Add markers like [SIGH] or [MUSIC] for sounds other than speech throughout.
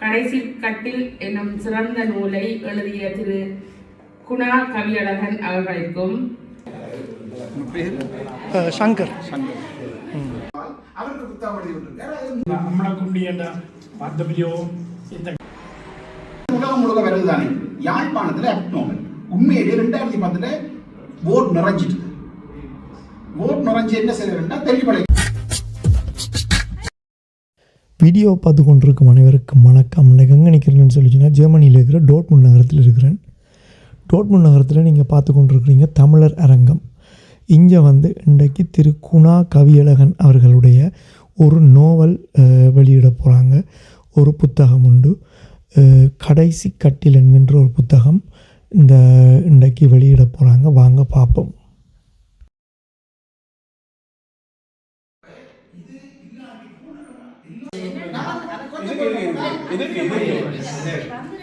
கடைசி கட்டில் என்னும் சிறந்த நூலை எழுதிய திரு குணா கவியழகன் அவர்களுக்கும் சங்கர். அவருக்கு புத்தாமடி நம்மளக்குண்டி என்ற தானே யாழ்ப்பாணத்தில் அப்டோமன் உண்மையிலே ரெண்டாயிரத்தி பத்தில் போர்டு நிறைஞ்சிட்டு. ஓட் நுழைஞ்சு என்ன செய்யறதுன்னா தெளிவடை வீடியோ பார்த்து கொண்டிருக்கும் அனைவருக்கும் வணக்கம். நான் எங்கே நிற்கிறேன்னு சொல்லிச்சுன்னா ஜெர்மனியில் இருக்கிற டோட்முன் நகரத்தில் இருக்கிறேன். டோட்முன் நகரத்தில் நீங்கள் பார்த்து கொண்டிருக்கிறீங்க தமிழர் அரங்கம். இங்கே வந்து இன்றைக்கு திரு குணா கவியழகன் அவர்களுடைய ஒரு நோவல் வெளியிட போகிறாங்க ஒரு புத்தகம் உண்டு. கடைசி கட்டில் என்கின்ற ஒரு புத்தகம் இந்த இன்றைக்கு வெளியிட போகிறாங்க வாங்க பார்ப்போம்.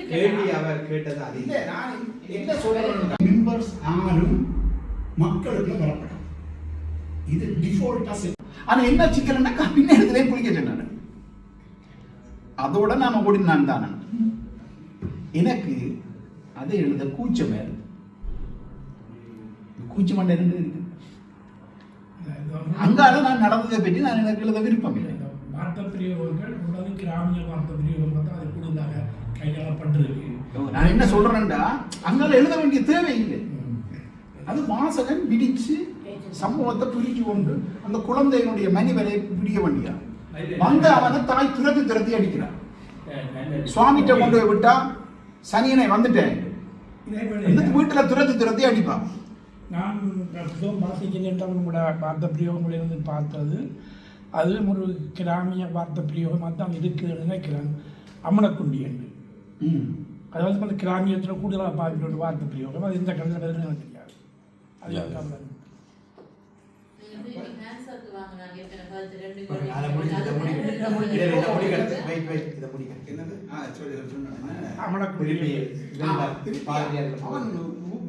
கேள்வி அவர் கேட்டது அது நான் என்ன சொல்றேன் மெம்பர்ஸ் மக்களுக்கு வரப்படும் இது டிஃபால்ட்டா ஆனா என்ன சிக்கல்னா பின்ன இடத்துல குளிக்க சொன்னாங்க அதோட நான் ஓடினான் தானே எனக்கு அதை எழுத கூச்சமே இருக்கு கூச்சம் மண்டை இருக்கு அங்கால நான் நடந்ததை பற்றி நான் எனக்கு எழுத விருப்பம் இல்லை. வார்த்த பிரியோகங்கள் உள்ளது கிராமிய வார்த்த பிரியோகம் தான் அது கூடுதலாக கையாளப்பட்டிருக்கு. நான் என்ன சொல்றேன்டா அங்கால எழுத வேண்டிய தேவை இல்லை. அது வாசகன் பிடிச்சு சம்பவத்தை பிடிச்சு கொண்டு அந்த குழந்தையினுடைய மனிதரை பிடிக்க வேண்டியா? வந்து அவனை தாய் துரத்தி துரத்தி அடிக்கிறான். சுவாமிகிட்ட கொண்டு போய் விட்டா சனியனை வந்துட்டேன். வீட்டுல துரத்தி துரத்தி அடிப்பான்? நான் புத்தகம் வாசிக்கின்ற உங்களோட வார்த்த பிரியோகங்களிலிருந்து பார்த்தது. அது ஒரு கிராமிய வார்த்த பிரியோகமாக தான் இருக்குதுன்னு நினைக்கிறேன். அம்மனக்குண்டி என்று. அதாவது அந்த கிராமியத்தில் கூடுதலாக பார்க்கிற ஒரு வார்த்தை பிரியோகம். அது இந்த கடையில் வருதுன்னு எனக்கு தெரியாது. அது அவன்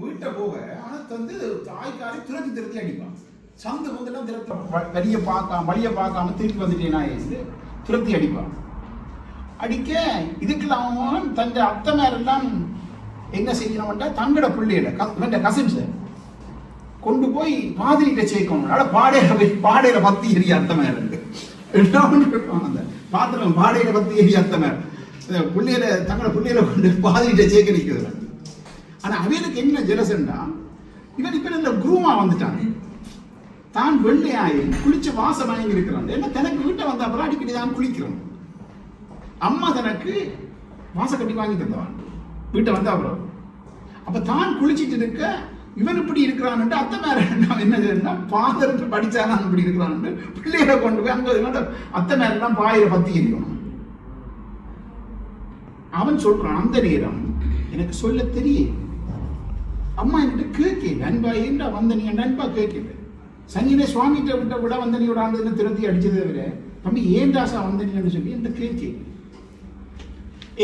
வீட்டை போக வந்து தாய்க்காரி துரத்தி துரத்தி அடிப்பான் சந்து வந்தெல்லாம் திரத்த வழிய பார்க்காம வழிய பார்க்காம திருப்பி வந்துட்டேனா இருந்து துரத்தி அடிப்பான். அடிக்க இதுக்கெல்லாம் அவன் தன் அத்தை மேரெல்லாம் என்ன செய்யணும்ட்டா தங்கட பிள்ளையிட இவன் கசின்ஸ் கொண்டு போய் பாதிரிட்ட சேர்க்கணும். அதனால பாடையில போய் பாடையில பத்தி எரிய அத்தமே இருக்கு. அந்த பாத்திரம் பாடையில பத்தி எரிய அத்தமே பிள்ளையில தங்களோட பிள்ளையில கொண்டு பாதிரிகிட்ட சேர்க்க நிற்கிறது ஆனா அவனுக்கு என்ன ஜெலசன்னா இவன் இப்ப இந்த குருமா வந்துட்டான். தான் வெள்ளையாயி குளிச்சு வாசம் வாங்கி இருக்கிறான் என்ன தனக்கு வீட்டை வந்த அப்புறம் அடிக்கடி தான் குளிக்கிறான் அம்மா தனக்கு வாச கட்டி வாங்கி தந்தவான். வீட்டை வந்த அப்புறம். அப்ப தான் குளிச்சிட்டு இருக்க இவன் இப்படி இருக்கிறான்ட்டு அத்தை மேல நான் என்ன செய்யணும்னா பாதருக்கு படிச்சானா இப்படி இருக்கிறான்ட்டு பிள்ளைகளை கொண்டு போய் அங்க அத்தை மேல பாயில பத்தி எரிக்கணும் அவன் சொல்றான் அந்த நேரம் எனக்கு சொல்ல தெரியும் அம்மா என்கிட்ட கேட்கல அன்பா ஏண்டா வந்த நீ? அன்பா கேட்கல சங்கினே சுவாமிகிட்ட விட்ட விட வந்த நீ ஆண்டு திருத்தி அடிச்சதை தவிர தம்பி ஏன் ராசா வந்த நீன்னு சொல்லி என்கிட்ட கேட்கல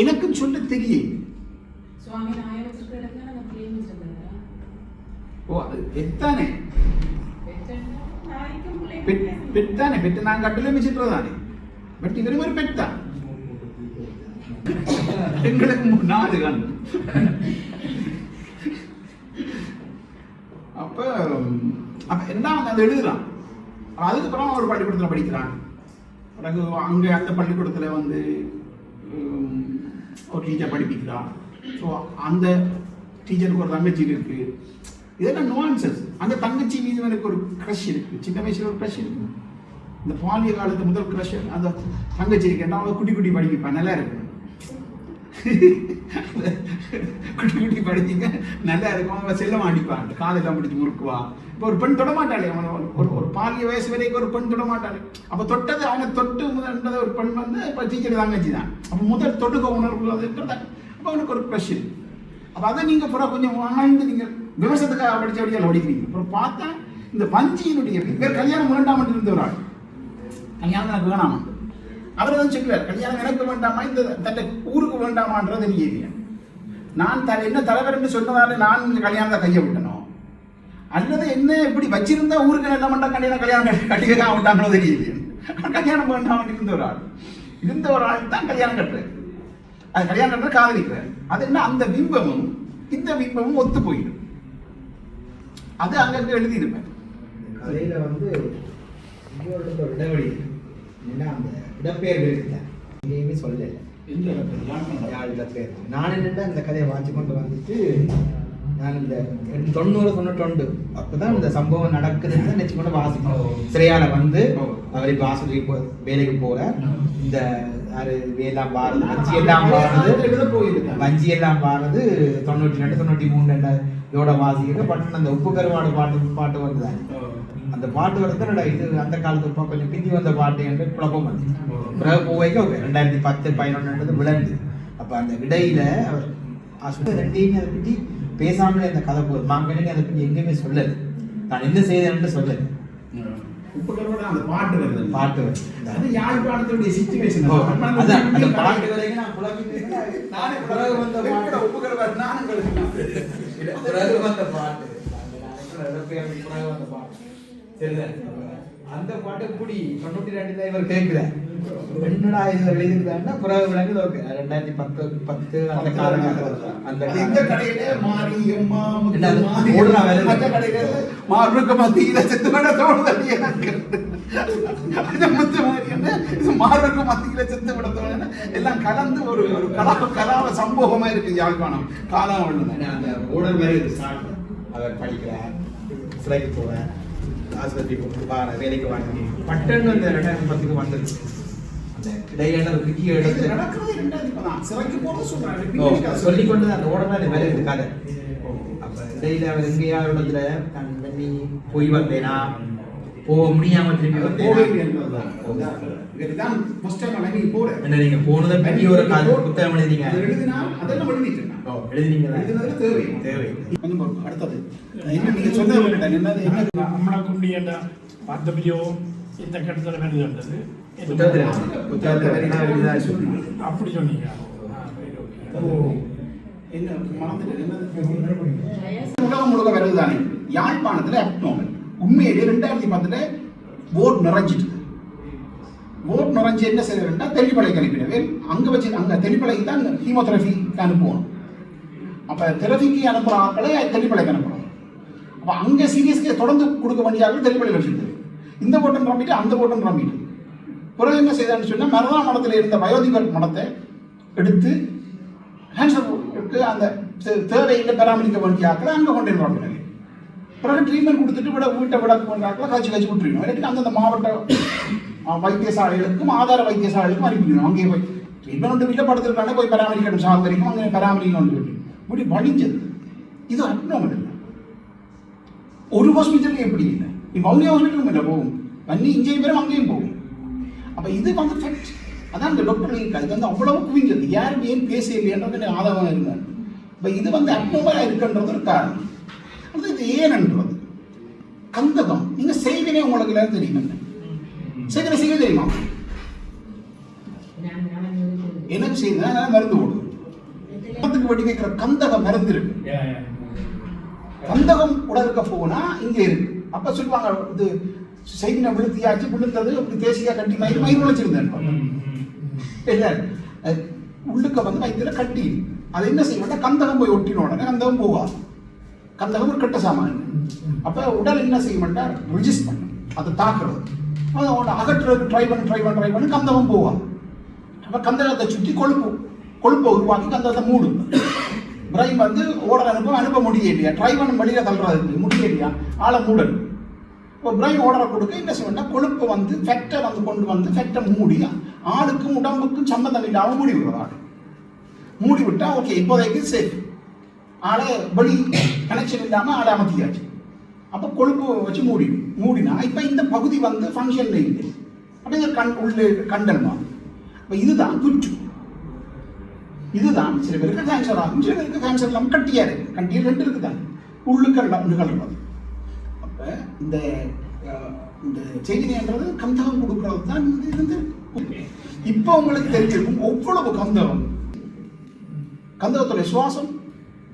எனக்கும் சொல்ல தெரியும். ஓ அது பெத்தானே? பெத்தானே? பெட்டு நான் கட்டில மிச்சிட்டுறதானே பட் இவரும் ஒரு பெத்தான் எங்களுக்கு நாலு கண் அப்போ அப்போ என்ன வந்து அதை எழுதுறான் அதுக்கப்புறம் அவன் ஒரு பள்ளிக்கூடத்தில் படிக்கிறான் பிறகு அங்கே அந்த பள்ளிக்கூடத்தில் வந்து ஒரு டீச்சர் படிப்பிக்கிறான் ஸோ அந்த டீச்சருக்கு ஒரு தங்கச்சி இருக்குது இதெல்லாம் நுவான்சஸ் அந்த தங்கச்சி மீது எனக்கு ஒரு க்ரஷ் இருக்குது சின்ன வயசில் ஒரு க்ரஷ் இருக்குது இந்த பாலிய காலத்து முதல் க்ரஷ் அந்த தங்கச்சி இருக்கேன் அவன் குட்டி குட்டி படிப்பான் நல்லா இருக்கு. குட்டி குட்டி படிச்சிங்க நல்லா இருக்கும். அவன் செல்லம் அடிப்பான் காலெல்லாம் பிடிச்சி முறுக்குவான் இப்போ ஒரு பெண் தொடமாட்டாளே. அவன் அவனை ஒரு ஒரு பாலிய வயசு வரைக்கும் ஒரு பெண் தொடமாட்டாளே. அப்போ தொட்டது அவனை தொட்டு முதல் ஒரு பெண் வந்து இப்போ டீச்சர் தங்கச்சி தான் அப்போ முதல் தொட்டுக்க உணர்வுள்ளது அப்போ அவனுக்கு ஒரு கொஷின் அப்போ அதை நீங்கள் புற கொஞ்சம் வாழ்ந்து நீங்கள் விவசாயத்துக்காக படிச்ச வழியால் படிக்கிறீங்க அப்புறம் பார்த்தா இந்த வஞ்சியினுடைய பேர் கல்யாணம் வேண்டாம் இருந்த ஒரு ஆள் கல்யாணம் எனக்கு வேணாமா. அவர் தான் சொல்லுவார் கல்யாணம் எனக்கு வேண்டாமா? இந்த தன்னை ஊருக்கு வேண்டாமான்றது நீங்க நான் த என்ன தலைவர் என்று சொன்னதால நான் கல்யாணத்தை கையை விட்டணும் அல்லது என்ன இப்படி வச்சிருந்தா ஊருக்கு என்ன மண்டா கல்யாணம் கல்யாணம் கட்டி- கட்டிக்க விட்டாங்களோ தெரியுது கல்யாணம் வேண்டாம் இருந்த ஒரு ஆள். இருந்த ஒரு ஆள் தான் கல்யாணம் கட்டுறாரு. அது கல்யாணம் கட்டுற காதலிக்கிறார். அது என்ன? அந்த பிம்பமும் இந்த பிம்பமும் ஒத்து போயிடும். அது அங்கங்கே எழுதியிருப்பேன் கதையில வந்து இடைவெளி என்ன அந்த இடப்பெயர் இருக்குல்ல எங்கேயுமே சொல்லல. நான் என்னென்னா இந்த கதையை வாட்சி கொண்டு வந்துட்டு நான் இந்த தொண்ணூறு தொண்ணூற்றொண்டு அப்பதான் இந்த சம்பவம் நடக்குதுன்னு தான் நினைச்சு கொண்டு வாசிப்போம் சிறையால வந்து அவர் இப்போ ஆஸ்பத்திரிக்கு வேலைக்கு போற. இந்த யாரு வேலாம் பாரது வஞ்சி எல்லாம் பாரது வஞ்சி எல்லாம் பாரது தொண்ணூற்றி ரெண்டு தொண்ணூற்றி மூணு ரெண்டு இதோட வாசிக்கிட்டு பட்டு அந்த உப்பு கருவாடு பாட்டு பாட்டு வந்துதான் அந்த பாட்டு என்னடா இது? அந்த காலத்து இப்போ கொஞ்சம் பிந்தி வந்த பாட்டு என்று குழப்பம் வந்து பிறகு போவைக்கு ஓகே ரெண்டாயிரத்தி பத்து பதினொன்றுன்றது விளங்குது அப்போ அந்த இடையில அவர் ஆஸ்பத்திரி ரெண்டையுமே அதை பற்றி பேசாமலே அந்த கதை போகுது. மாங்கனி அதை பற்றி எங்கேயுமே சொல்லலை. நான் என்ன செய்தேன்னு சொல்லலை. அந்த பாட்டு வருது. பாட்டு வருது. அது யாழ்ப்பாணத்துடைய சிச்சுவேஷன் ஓ, அதான் அந்த பாட்டு வரைக்கும் நான் குழப்பிட்டு நானே நானும். பிறகு வந்த பாட்டு பிறகு வந்த பாட்டு சரிதான் அந்த பாட்டு இப்படி தொண்ணூற்றி ரெண்டுல இவர் கேட்கிறார் என்னடா இது எழுதிருக்காருன்னா பிறகு விளங்குது ஓகே ரெண்டாயிரத்தி பத்து பத்து அந்த காலகட்டம் அந்த இந்த கடையில மாறி எம்மா முத்து, என்னது? மாறி, ஓடுறா வேலை. மற்ற கடையில மாறுக்கு மத்தியில செத்து விட தோணுதடி எனக்கு அது முத்து மாறி என்ன? இது மாறுக்கு மத்தியில செத்து விட தோணுது எல்லாம் கலந்து ஒரு ஒரு கலா கலாவ சம்பவமா இருக்கு யாழ்ப்பாணம். காலம் அந்த ஓடர் மாதிரி அவர் படிக்கிறார் சிலைக்கு போகிறார் ஆஸ்பத்திரிக்கு வார வேலைக்கு வாங்கி. பட்டன்னு அந்த ரெண்டாயிரத்தி பத்துக்கு வந்துருச்சு அந்த இடையில ஒரு முக்கிய இது இடத்துல நடக்கிறது ரெண்டாயிரத்தி பதினாறு. சிறைக்கு போறது சொல்றாங்க. ஓ, பின்னாடி கதை. சொல்லிக் கொண்டு அந்த மாதிரி வேலை இருக்கு. கதை. அப்ப இடையில அவர் எங்கேயா இடத்துல நான் போய் வந்தேனா போக முடியாம என்பதுதான். இதுதான் first time நான் நீங்க. என்ன நீங்க போனதை பற்றி ஒரு கதை புத்தகம் எழுதினா, அதெல்லாம் எழுதிட்டு நான். ஓ, எழுதினீங்களா எழுதுனதுல தேவை. தேவை கொஞ்சம் பொறுங்க. அடுத்தது என்ன நீங்க. என்னது என்ன பார்த்த பிரியோகம் இந்த கட்டத்தில் வருது வந்தது புத்தகத்துல புத்தகத்துல வேணா எழுதா சொல்லி அப்படி சொன்னீங்க. என்ன மறந்துட்டேன். என்னது? உலகம் முழுக்க யாழ்ப்பாணத்துல உண்மையிலே ரெண்டாயிரத்தி பத்துல ஓட் நிறைஞ்சிட்டு. ஓட் நிறைஞ்சு என்ன செய்யறா தெளிப்பலைக்கு அனுப்பினவே அங்க வச்சு அங்க தெளிப்பலைக்கு தான் ஹீமோதெரபிக்கு அனுப்புவோம் அப்ப தெரபிக்கு அனுப்புற ஆட்களை தெளிப்பலைக்கு அனுப்புறோம் அப்ப அங்க சீரியஸ்க்கு தொடர்ந்து கொடுக்க வேண்டிய ஆட்கள் தெளிப்படை இந்த ஓட்டம் நம்பிட்டு அந்த ஓட்டம் நம்பிட்டு பிறகு என்ன செய்தான்னு சொன்னா மரதா மடத்தில் இருந்த வயோதிபர் மடத்தை எடுத்து கேன்சருக்கு அந்த தே- தேவையில்லை பராமரிக்க வேண்டிய ஆட்களை அங்கே கொண்டு வருவாங்க பிறகு ட்ரீட்மெண்ட் கொடுத்துட்டு விட வீட்டை விட போன்ற காய்ச்சி காய்ச்சி விட்டுருணும் இல்லாட்டி அந்தந்த மாவட்ட வைத்தியசாலைகளுக்கும் ஆதார வைத்தியசாலைகளுக்கும் அனுப்பிடணும் அங்கே போய் ட்ரீட்மெண்ட் ஒன்று வீட்டில் படுத்துருக்காங்க போய் பராமரிக்கணும் சாகு வரைக்கும் அங்கே பராமரிக்கணும் சொல்லி இப்படி வலிஞ்சது இது அப்னோமல் இல்லை. ஒரு ஹாஸ்பிட்டலுக்கு எப்படி இல்லை. இப்போ அவங்க ஹாஸ்பிட்டலுக்கு இல்லை போகும். பண்ணி இங்கேயும் பேரும் அங்கேயும் போகும். அப்போ இது வந்து ஃபேக்ட் அதான் இந்த டாக்டர் இருக்கா இது வந்து அவ்வளவு குவிஞ்சது. யாரும் ஏன் பேச இல்லையன்றது ஆதரவாக இருந்தாங்க இப்போ இது வந்து அப்னோமலாக இருக்குன்றது ஒரு காரணம். அது இது ஏனன்றது கந்தகம் நீங்க செய்வினை உங்களுக்கு எல்லாரும் தெரியும் என்ன? செய்வினை செய்ய தெரியுமா? எனக்கு செய்தா மருந்து ஓடும் மரத்துக்கு வெடி வைக்கிற கந்தக மருந்து இருக்கு. கந்தகம் உடலுக்கு போனா இங்க இருக்கு. அப்ப சொல்லுவாங்க இது செய்தினை விழுத்தியாச்சு விழுந்தது இப்படி தேசியா கட்டி மயிர் மயிர் உழைச்சிருந்தேன் உள்ளுக்க வந்து வயிற்றுல கட்டி அது என்ன செய்ய கந்தகம் போய் ஒட்டின உடனே கந்தகம் போகாது கந்தகம் ஒரு கெட்ட சாமான். அப்போ உடல் என்ன செய்ய மாட்டார்? ரிஜிஸ்ட் பண்ணும். அதை தாக்குறது. அதை அவனை அகற்றுறதுக்கு ட்ரை பண்ணி ட்ரை பண்ணி ட்ரை பண்ணி கந்தகம் போவான். அப்போ கந்தகத்தை சுற்றி கொழுப்பு கொழுப்பை உருவாக்கி கந்தகத்தை மூடும். பிரைம் வந்து ஓட அனுப்ப அனுப்ப முடியலையா ட்ரை பண்ண வழியில தள்ளுறதுக்கு முடியலையா ஆளை மூடணும். இப்போ பிரைம் ஓடரை கொடுக்க என்ன செய்யணும்னா கொழுப்பை வந்து ஃபெட்டை வந்து கொண்டு வந்து ஃபெட்டை மூடி ஆளுக்கும் உடம்புக்கும் சம்மந்தம் இல்லாமல் மூடி விடுறது ஆள் மூடி விட்டால் ஓகே இப்போதைக்கு சேஃப் ஆளை வெளி கனெக்ஷன் இல்லாமல் ஆளை அமர்த்தியாச்சு. அப்போ கொழுப்பு வச்சு மூடி மூடினா இப்போ இந்த பகுதி வந்து ஃபங்க்ஷன் இல்லை அப்படிங்கிற கண் உள்ளே கண்டல்மா இப்போ இதுதான் குற்று இதுதான் சில பேருக்கு கேன்சர் ஆகும் சில பேருக்கு கேன்சர் இல்லாமல் கட்டியா இருக்கு. கட்டியில் ரெண்டு இருக்குதான். உள்ளுக்கு நிகழ்றது அப்போ இந்த இந்த செய்தின்றது கந்தகம் கொடுக்கறது தான் இது இருந்து இப்போ உங்களுக்கு தெரிஞ்சிருக்கும் எவ்வளவு கந்தகம். கந்தகத்துடைய சுவாசம்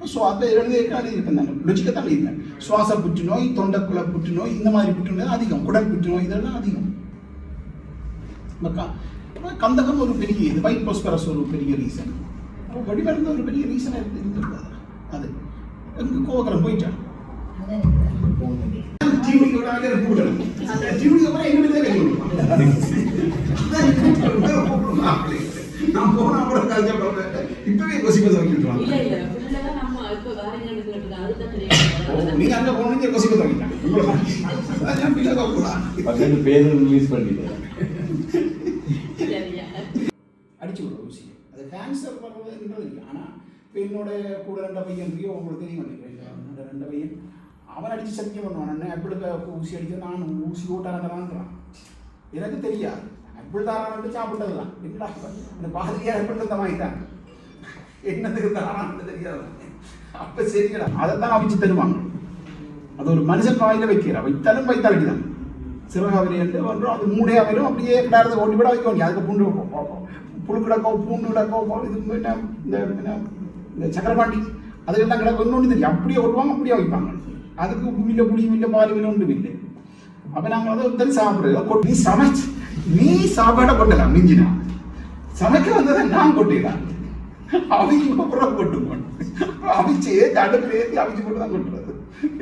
ஸோ அதை எழுதியிருக்க எழுதியிருப்பேன் நான். லுச்சிக்க தான் எழுதியிருக்கேன் சுவாச புற்றுநோய் தொண்டைக்குள்ள புற்றுநோய் இந்த மாதிரி புற்றுநோய் அதிகம். குடல் புற்றுநோய் இதெல்லாம் அதிகம். அப்ப கந்தகம் ஒரு பெரிய இது பைப்போஸ்பரஸ் ஒரு பெரிய ரீசன் வடிவருந்த ஒரு பெரிய ரீசன் இருந்திருந்தது அது. எங்க கோவக்கரம் போயிட்டான் டியூனியோ [LAUGHS] கூட எங்களுக்கு கை நான் இப்பவே கொசிப்பை துவக்கிட்டுருவாங்க இல்ல இல்ல ஃபுல்லா நம்ம இப்ப வேற எங்க கேட்டுதான் அதுதான் ஓ, தெரியும் நீங்க அங்க போனீங்க கொசிப்பை துவக்கிட்டாங்க உங்களை அதான் நான் பிள்ளை தவக்கூடாது பக்கத்து பேர் ரிலீஸ் பண்ணிட்டேன் அடிச்சு விடுற ஊசி அது கேன்சர் வர்றதுன்றது இல்லை ஆனால் இப்போ என்னோட கூட ரெண்டு பையன் ரியோ உங்களுக்கு தெரியும் என்னோட ரெண்டு பையன் அவன் அடிச்சு சத்தியம் பண்ணுவான் அண்ணன் ஆப்பிளுக்கு ஊசி அடிச்சு நான் ஊசி ஓட்டாரன்றான் எனக்கு தெரியாது ஆப்பிள் தாரான்னு சாப்பிட்டதுதான் என்னடா அந்த பாதிரியார் ஆப்பிள் தந்த வாங்கிட்டாங்க என்னதுக்கு தாரான்னு தெரியாது அப்போ சரிங்களா அதை தான் அவிச்சு தருவாங்க அது ஒரு மனுஷன் வாயில வைக்கிற வைத்தாலும் வைத்தாலும் தான் சிறகாவிலே என்று ஒன்றும் அது மூடையா வரும் அப்படியே கிடாரத்தை ஓட்டி விட வைக்க வேண்டிய அதுக்கு பூண்டு புழு கிடக்கோ பூண்டு கிடக்கோ இது என்ன இந்த இந்த சக்கரபாண்டி. அதுக்கெல்லாம் கிடக்கும் ஒன்று தெரியும் அப்படியே ஓட்டுவாங்க அப்படியே வைப்பாங்க. அதுக்கு உள்ள புளியும் இல்லை பால் இல்லை ஒன்றும் இல்லை. அப்போ நாங்கள் அதை ஒருத்தர் சாப்பிடுறோம் நீ சமைச்சு நீ சாப்பாடை கொட்டலாம் மிஞ்சினா. சமைக்க வந்ததை நான் கொட்டிடலாம் அவங்க அப்புறம் கொட்டுவோம் அவிச்சு அடுப்பில் ஏற்றி அவிச்சு போட்டு தான் கொட்டுறோம்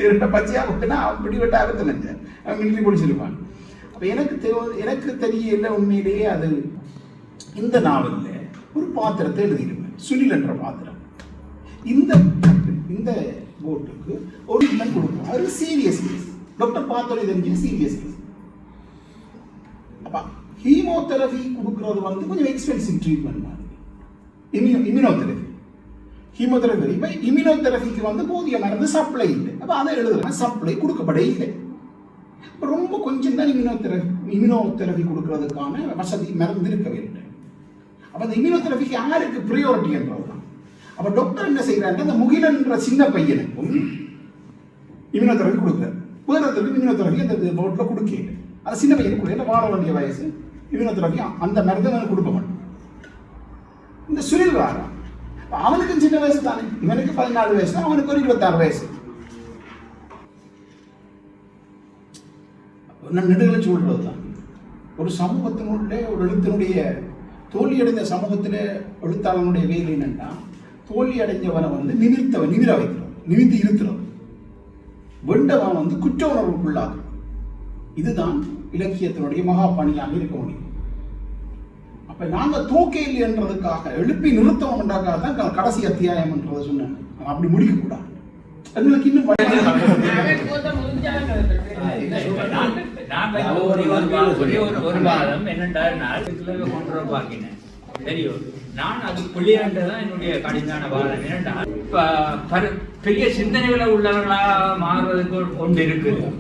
இரண்ட பச்சையாக விட்டுனா அவன் வெட்ட ஆகத்தில் நினைச்சேன் அவன் மிலிட்ரி பிடிச்சிருப்பான். அப்போ எனக்கு தெ எனக்கு தெரியல உண்மையிலேயே அது இந்த நாவலில் ஒரு பாத்திரத்தை எழுதியிருப்பேன். சுனில் என்ற பாத்திரம். இந்த இந்த போட்டுக்கு ஒரு இல்லம் கொடுக்கும். அது சீரியஸ் கேஸ் டாக்டர் பாத்திரம் தெரிஞ்சு சீரியஸ் கேஸ் அப்போ ஹீமோதெரபி கொடுக்குறது வந்து கொஞ்சம் எக்ஸ்பென்சிவ் ட்ரீட்மெண்ட் மாதிரி. இம்யூ இம்யூனோதெரபி ஹீமோதெரபி இப்போ இம்யூனோதெரபிக்கு வந்து போதிய மருந்து சப்ளை இல்லை. அப்போ அதை எழுதுறேன் சப்ளை கொடுக்கப்பட இல்லை. இப்போ ரொம்ப கொஞ்சம் தான் இம்யூனோதெரபி இம்யூனோதெரபி கொடுக்கறதுக்கான வசதி மருந்து இருக்க வேண்டும். அப்போ அந்த இம்யூனோதெரபிக்கு யாருக்கு ப்ரியோரிட்டி என்றது தான். அப்போ டாக்டர் என்ன செய்கிறாங்க அந்த முகிலன்ற சின்ன பையனுக்கும் இம்யூனோதெரபி கொடுக்குறாரு. புதரத்திற்கு இம்யூனோதெரபி அந்த போட்டில் கொடுக்கல அது சின்ன பையனுக்கு கொடுக்கல வாழ வேண்டிய வயசு? இம்யூனோதெரபி அந்த மருந்து கொடுக்க மாட்டேன். இந்த சுனில் வாரான் அவனுக்கும் சின்ன வயசு தானே. இவனுக்கு பதினாலு வயசு அவனுக்கு ஒரு இருபத்தாறு வயசு. நான் நெடுகளை சொல்றது தான். ஒரு சமூகத்தினுடைய ஒரு எழுத்தினுடைய தோல்வி அடைந்த சமூகத்தில் எழுத்தாளனுடைய வேலை என்னன்னா தோல்வி அடைஞ்சவனை வந்து நிமிர்த்தவன் நிமிர வைக்கிறோம் நிமிர்த்தி இருக்கிறோம் வெண்டவன் வந்து குற்ற உணர்வுக்குள்ளாகும் இதுதான் இலக்கியத்தினுடைய மகாபணியாக இருக்க முடியும். அப்ப நாங்க தூக்கையில் என்றதுக்காக எழுப்பி நிறுத்தணும் என்றாக்காக தான் கடைசி அத்தியாயம் என்றதை சொன்னேன் அப்படி முடிக்கக்கூடாது எங்களுக்கு இன்னும் ஒரு ஒரு என்னென்றால் நான் கொண்டு வர பார்க்கினேன் தெரியும் நான் அது பிள்ளையாண்டதான் என்னுடைய கடிதான வாதம் என்னென்றால் இப்ப பெரிய சிந்தனைகளை உள்ளவர்களா மாறுவதற்கு ஒரு- ஒன்று இருக்குது.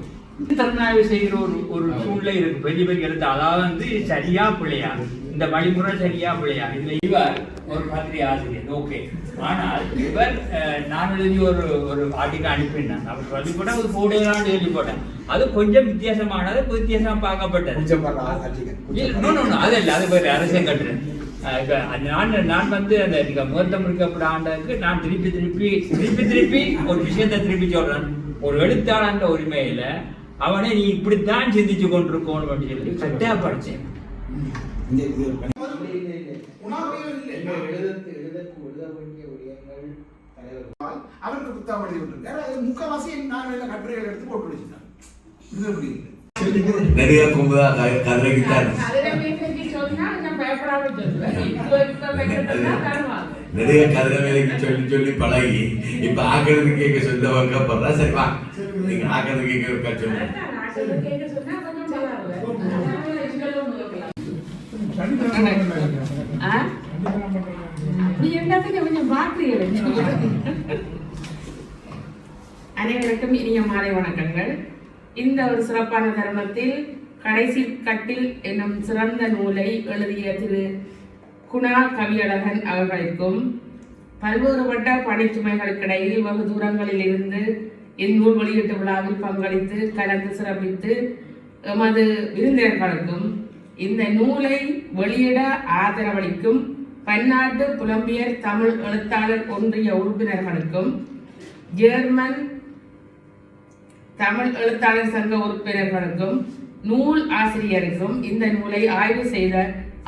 திறனாய்வு செய்கிற ஒரு ஒரு சூழ்நிலை இருக்கு. பெரிய பெரிய எழுத்து அதாவது வந்து சரியா பிள்ளையா? இந்த வழிமுறை சரியா பிள்ளையா இதுல இவர் ஒரு பத்திரி ஆசிரியர். ஓகே ஆனால் இவர் நான் எழுதி ஒரு ஒரு ஆர்டிக்கல் அனுப்பினேன். அவர் சொல்லி கூட ஒரு போடையாண்டு எழுதி போட்டேன். அது கொஞ்சம் வித்தியாசமானது வித்தியாசமா பார்க்கப்பட்டது. no, அது இல்ல, அது வேற அரசியல் கட்டுறேன் நான் நான் வந்து அந்த இருக்கப்பட ஆண்டதுக்கு நான் திருப்பி திருப்பி திருப்பி திருப்பி ஒரு விஷயத்தை திருப்பி சொல்றேன். ஒரு எழுத்தாளன்ற உரிமையில அவனை நீ இப்படித்தான் சிந்திச்சு கொண்டிருக்கணும் அப்படின்னு சொல்லி கட்டாய படிச்சேன். இந்த இது உணர்வே இல்லை எழுதத்து எழுதக்கு எழுத வேண்டிய விடயங்கள் தலைவர் அவருக்கு புத்தகம் எழுதி விட்டுருக்காரு அது முக்கவாசி நான் எழுத கட்டுரைகள் எடுத்து போட்டு வச்சுட்டான் இது எப்படி இல்லை நிறைய கும்பதா தருவாங்க. நிறைய கதிரை வேலைக்கு சொல்லி சொல்லி பழகி இப்ப ஆக்கிறது கேட்க சொல்ல வைக்கப்படுறா சரி வா. நீங்க ஆக்கிறது கேட்க சொல்லுங்க அதான் நான் சொல்ல கேட்க சொன்னா கொஞ்சம் பரவாயில்ல சனிக்கிழமை பண்ணுறாங்க. ஆ சனிக்கிழமை பண்ணுறாங்க. அப்படி கொஞ்சம் அனைவருக்கும் இனிய மாலை வணக்கங்கள். இந்த ஒரு சிறப்பான தருணத்தில் கடைசி கட்டில் என்னும் சிறந்த நூலை எழுதிய திரு குணா கவியழகன் அவர்களுக்கும் பல்வேறுபட்ட பணிச்சுமைகளுக்கிடையில் வெகு தூரங்களில் இருந்து இந்நூல் வெளியீட்டு விழாவில் பங்களித்து கலந்து சிறப்பித்து எமது விருந்தினர்களுக்கும் இந்த நூலை வெளியிட ஆதரவளிக்கும் பன்னாட்டு புலம்பியர் தமிழ் எழுத்தாளர் ஒன்றிய உறுப்பினர்களுக்கும் ஜெர்மன் தமிழ் எழுத்தாளர் சங்க உறுப்பினர்களுக்கும் நூல் ஆசிரியருக்கும் இந்த நூலை ஆய்வு செய்த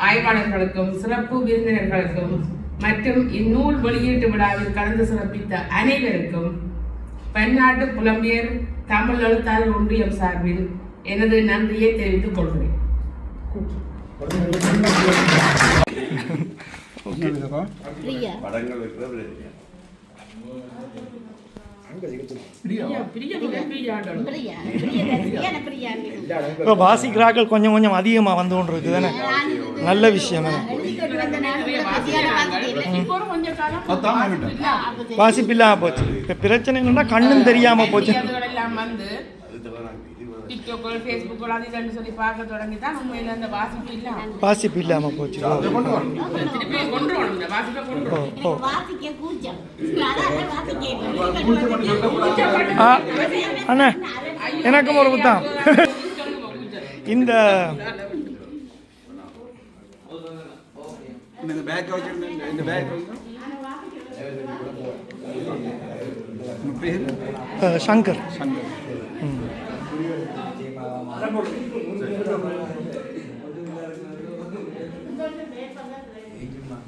ஆய்வாளர்களுக்கும் சிறப்பு விருந்தினர்களுக்கும் மற்றும் இந்நூல் வெளியீட்டு விழாவில் கலந்து சிறப்பித்த அனைவருக்கும் பன்னாட்டு புலம்பியர் தமிழ் எழுத்தாளர் ஒன்றியம் சார்பில் எனது நன்றியை தெரிவித்துக் கொள்கிறேன். இப்போ வாசிக்கிறாக்கள் கொஞ்சம் கொஞ்சம் அதிகமாக வந்து கொண்டு இருக்குது தானே நல்ல விஷயம் தானே? இப்போ கொஞ்சம் காலம் அதான் வேண்டாம் வாசிப்பு இல்லாமல் போச்சு. இப்போ பிரச்சனை என்னன்னா கண்ணும் தெரியாமல் போச்சு. அதுகள் எல்லாம் வந்து டிக்டாக்கள் ஃபேஸ்புக்கள் அது இதுன்னு சொல்லி பார்க்க தொடங்கி தான் உண்மையில அந்த வாசிப்பு இல்லாம. வாசிப்பு இல்லாமல் போச்சு. திருப்பி கொண்டு வரணும். இந்த வாசிப்பை கொண்டு ஓ வரணும். ஓ வாசிக்க கூச்சம். அதான் வாசிக்க ஆ அண்ணா எனக்கும் ஒரு புத்தகம் இந்த இந்த பேக் வச்சிருந்தேன். இந்த பேக் பேர்? அஹ், சங்கர். சங்கர். ம். 우리를 이제 막 설명을 하는데 어떤 사람은 이제 막